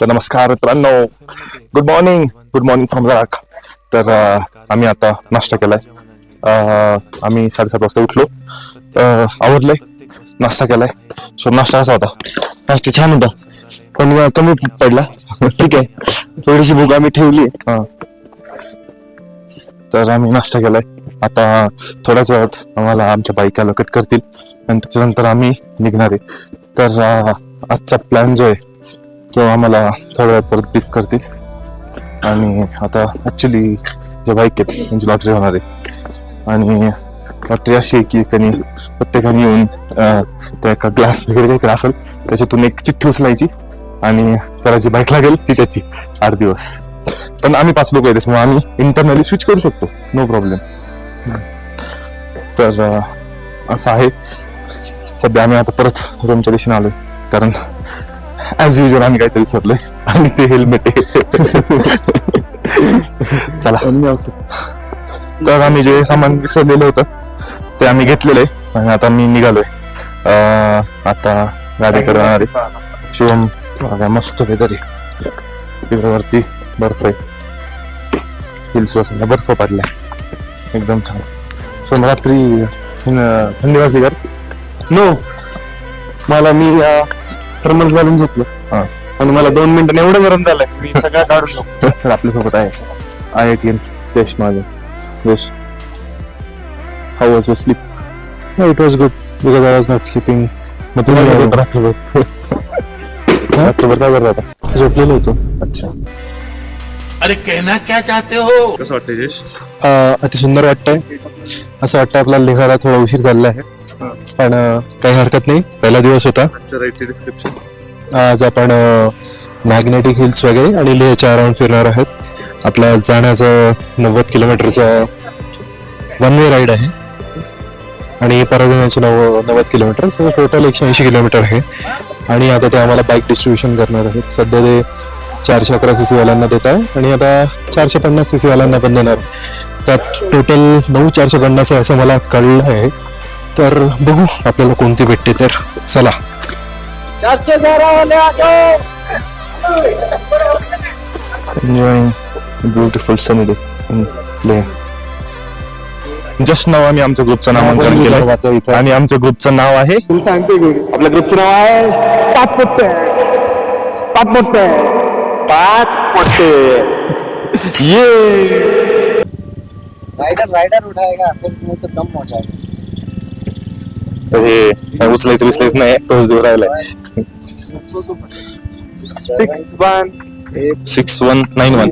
तर नमस्कार मित्रांनो. Good morning good morning from Ladakh तर आम्ही आता नाश्ता केलाय. आम्ही साडेसात वाजता उठलो. अं, आवरलंय. नाश्ता केलाय. सो नाश्ता कसा होता? नाश्ता छान होता. पण कमी पडला. ठीक आहे. थोडीशी भूक आम्ही ठेवली. हा. तर आम्ही नाश्ता केलाय. आता थोड्याच वेळात आम्हाला आमच्या बाईक अलोकेट करतील. आणि त्याच्यानंतर आम्ही निघणार आहे. तर आजचा प्लॅन जो आहे तो आम्हाला थोड्या वेळात परत पिफ करतील. आणि आता ॲक्च्युली जे बाईक आहेत त्यांची लॉटरी होणार. आहे आणि लॉटरी अशी आहे की एकाने प्रत्येकाने येऊन त्या एका ग्लास वगैरे काहीतरी असेल त्याच्यातून एक चिठ्ठी उचलायची आणि त्याला जी बाईक लागेल ती त्याची आठ दिवस. पण आम्ही पाच लोक आहेत त्याच्यामुळे आम्ही इंटरनली स्विच करू शकतो. नो प्रॉब्लेम तर असं आहे. सध्या आम्ही आता परत रूमच्या दिशेने आलोय. कारण ऍज युजल आम्ही काहीतरी विसरलोय आणि ते हेल्मेट चला. तर आम्ही जे सामान विसरलेलं होतं ते आम्ही घेतलेलं आहे. आणि आता मी निघालोय. अं, आता गाडीकडे जाणार आहे. शिवम बघा, मस्त वेदर आहे. तिकडे वरती बर्फ आहे. हिल्स वर बर्फ पडलाय. एकदम छान. सो रात्री अं, थंडी वाजली का? नो मला मी थर्मल घालून झोपलो. हा. आणि मला दोन मिनिटांनी एवढं गरम झालंय. मी सगळं काढून शकतो तर आपल्यासोबत आहे. I I T M Yash माझे. Yash. How was your sleep it was good because I was not sleeping मग तुम्ही रात्रभर रात्रभर काय करता आता? झोपलेलो होतो. अच्छा. अरे कहना क्या चाहते हो? कसं वाटतं यश? अति सुंदर वाटतंय. असं वाटतं आपल्याला लिहायला थोडा उशीर झालेला आहे. पण काही हरकत नाही. पहिला दिवस होता. आज आपण मॅग्नेटिक हिल्स वगैरे आणि लेहच्या अराउंड फिरणार आहोत. आपला जाण्याचं नव्वद किलोमीटरचा वन वे राईड आहे. आणि परत येण्याचे नव नव्वद किलोमीटर सो टोटल एकशे ऐंशी किलोमीटर आहे. आणि आता ते आम्हाला बाईक डिस्ट्रीब्युशन करणार आहेत. सध्या ते चारशे अकरा सी सी वाल्यांना देत आहे. आणि आता चारशे पन्नास सी सी वाल्यांना पण देणार. त्यात टोटल नऊ चारशे पन्नास आहे असं मला कळलं आहे. तर बघू आपल्याला कोणती भेटते तर. चला. Sunny day. In Leh. Just नाव आम्ही आमच्या ग्रुपचं नामांकन केलं इथं. आणि आमच्या ग्रुपचं नाव आहे? सांगते आपल्या ग्रुपचं नाव आहे? पाच पट्टे पाच पट्टे पाच पट्टे ये राइडर राइडर उठाएगा फिर तो दम हो जाएगा। तर हे उचलायचं विचलायचं नाही तोच देऊ राहिलाय. Six one six one nine one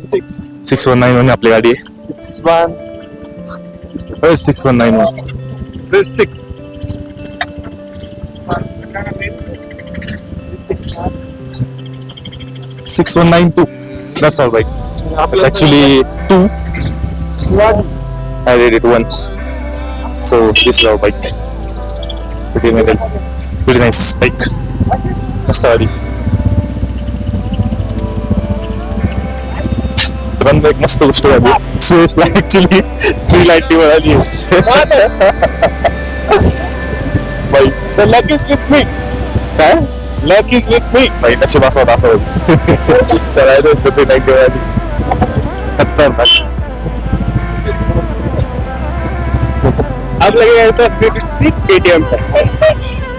six one nine one आपली गाडी. वन आहे six one nine one six six one nine two that's our bike It's actually two. I did it once. So this is our bike. Pretty nice. Pretty nice bike. मस्त गाडी run एक मस्त गोष्ट झाली सुयशला actually three light मिळाली bike luck is with me काय luck is with me by नशीब असं होतं असं होतं करायला ते नाही मिळाली खतरनाक अब लगेगा थ्री सिक्सटी पर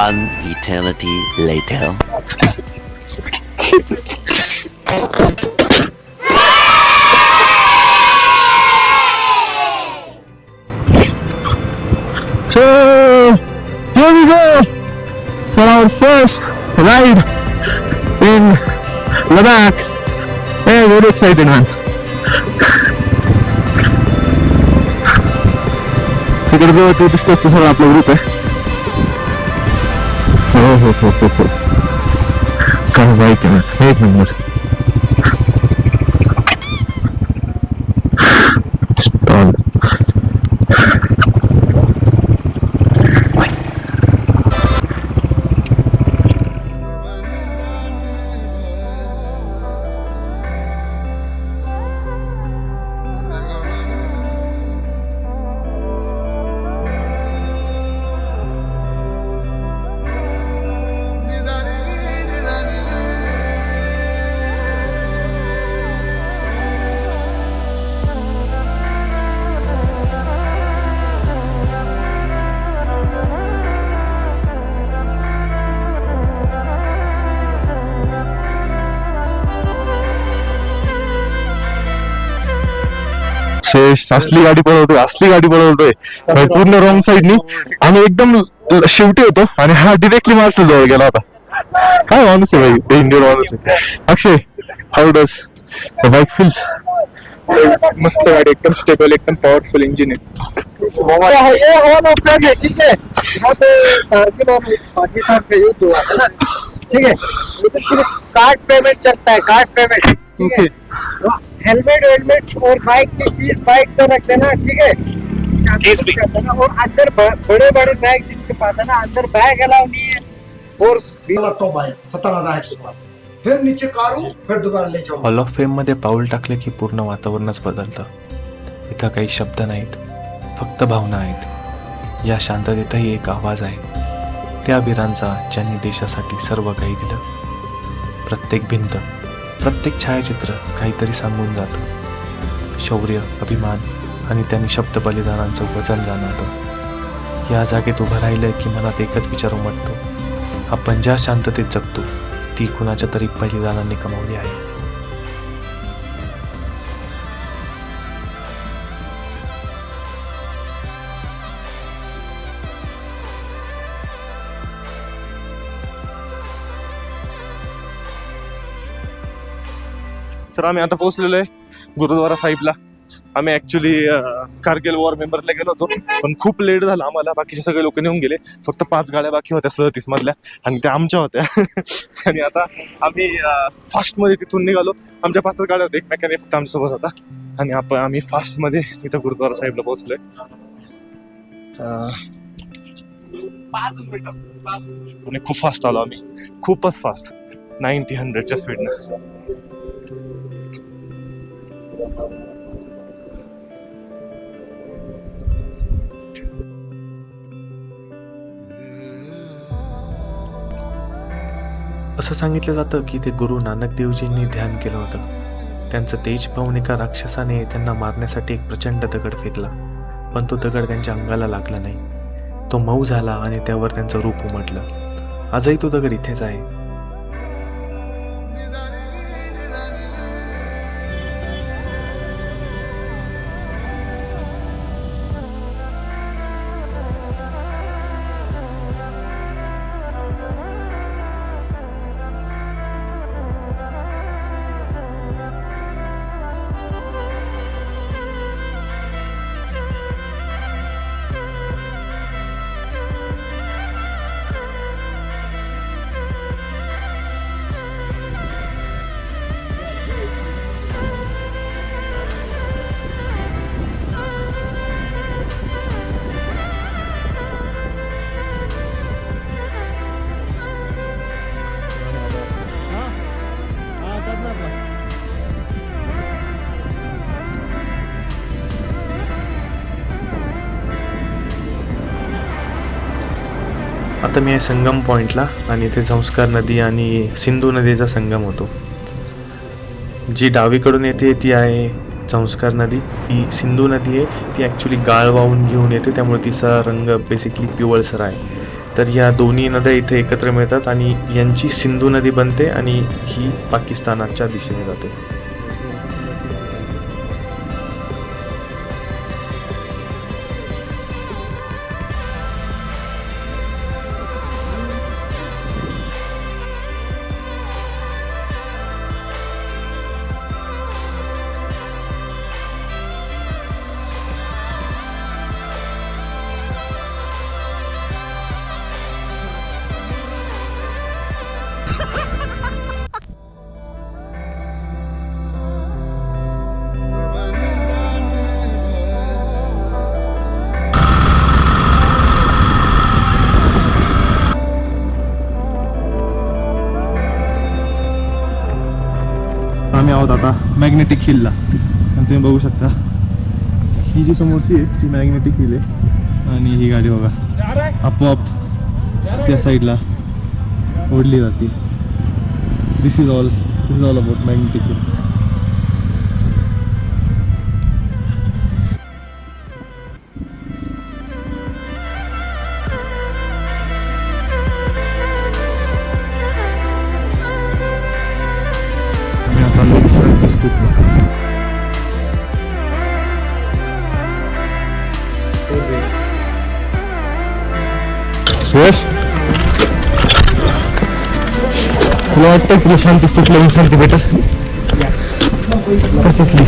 One eternity later. So here we go for our first ride in Ladakh. Hey, very excited man. तिकडे जवळ ते दिसतोच सगळं आपला ग्रुप आहे ho, ho, ho, ho, ho. Kan wijken. शेष असली गाडी पळवतोय असली गाडी पळवतोय. भाई पूर्ण रॉंग साईडनी आम्ही एकदम शेवटी होतो. आणि हा डिरेक्टली मार्शल जवळ गेला होता. काय माणूस आहे भाई? इंडियन माणूस आहे. Akshay how does bike feels मस्त गाडी एकदम स्टेबल एकदम पॉवरफुल इंजिन आहे. है ठीक है पाकिस्तान का युद्ध हुआ ना ठीक है कार्ड पेमेंट चलता है कार्ड पेमेंट ठीक है. हेलमेट वेलमेट और बाइक की फीस बाइक पे रख देना ठीक है? केस भी। कर देना और अंदर बड़े बड़े बैग जिनके पास है ना अंदर बैग अलाउ नहीं है और सत्तर हजार फिर नीचे कारू फिर दोबारा ले जाओ हॉल ऑफ फेममध्ये पाऊल टाकले की पूर्ण वातावरणच बदलतं. इथं काही शब्द नाहीत फक्त भावना आहेत. या शांततेतही एक आवाज आहे. त्या वीरांचा ज्यांनी देशासाठी सर्व काही दिलं प्रत्येक भिंत प्रत्येक छायाचित्र काहीतरी सांगून जातं. शौर्य अभिमान आणि त्यांनी शब्द बलिदानांचं वजन जाणवतं या जागेत उभं राहिलं की मनात एकच विचार उमटतो. आपण ज्या शांततेत जगतो ती कुणाच्या तरी बलिदानांनी कमावली आहे. तर आम्ही आता पोहोचलेलो आहे गुरुद्वारा साहिबला. आम्ही ऍक्च्युली कारगिल वॉर मेंबरला गेलो होतो पण खूप लेट झाला आम्हाला. बाकीचे सगळे लोक नेऊन गेले. फक्त पाच गाड्या बाकी होत्या सदतीस मधल्या आणि त्या आमच्या होत्या. आणि आता आम्ही फास्टमध्ये तिथून निघालो. आमच्या पाच गाड्या होत्या. एक मेकॅनिक फक्त आमच्यासोबत होता. आणि आपण आम्ही फास्टमध्ये इथं गुरुद्वारा साहिबला पोहोचलोय. खूप फास्ट आलो आम्ही. खूपच फास्ट नाईन्टी हंड्रेडच्या स्पीडनं असं सांगितलं जातं की ते गुरु नानक देवजींनी ध्यान केलं होतं. त्यांचं तेज पाहून एका राक्षसाने त्यांना मारण्यासाठी एक प्रचंड दगड फेकला. पण तो दगड त्यांच्या अंगाला लागला नाही. तो मऊ झाला आणि त्यावर त्यांचं रूप उमटलं. आजही तो दगड इथेच आहे. आता मी आहे संगम पॉईंटला आणि इथे संस्कार नदी आणि सिंधू नदीचा संगम होतो. जी डावीकडून येते ती आहे संस्कार नदी. ही सिंधू नदी आहे ती ॲक्च्युली गाळ वाहून घेऊन येते त्यामुळे तिचा रंग बेसिकली पिवळसर आहे. तर या दोन्ही नद्या इथे एकत्र मिळतात आणि यांची सिंधू नदी बनते आणि ही पाकिस्तानाच्या दिशेने जाते. आम्ही आहोत आता मॅग्नेटिक हिलला आणि तुम्ही बघू शकता. ही जी समोरची आहे ती मॅग्नेटिक हिल आहे. आणि ही गाडी बघा. आपोआप त्या साईडला ओढली जाते. This is all this is all about magnetic hill Suyash तुला वाटतं तुला शांती स्तूपला शांती भेटेल कसली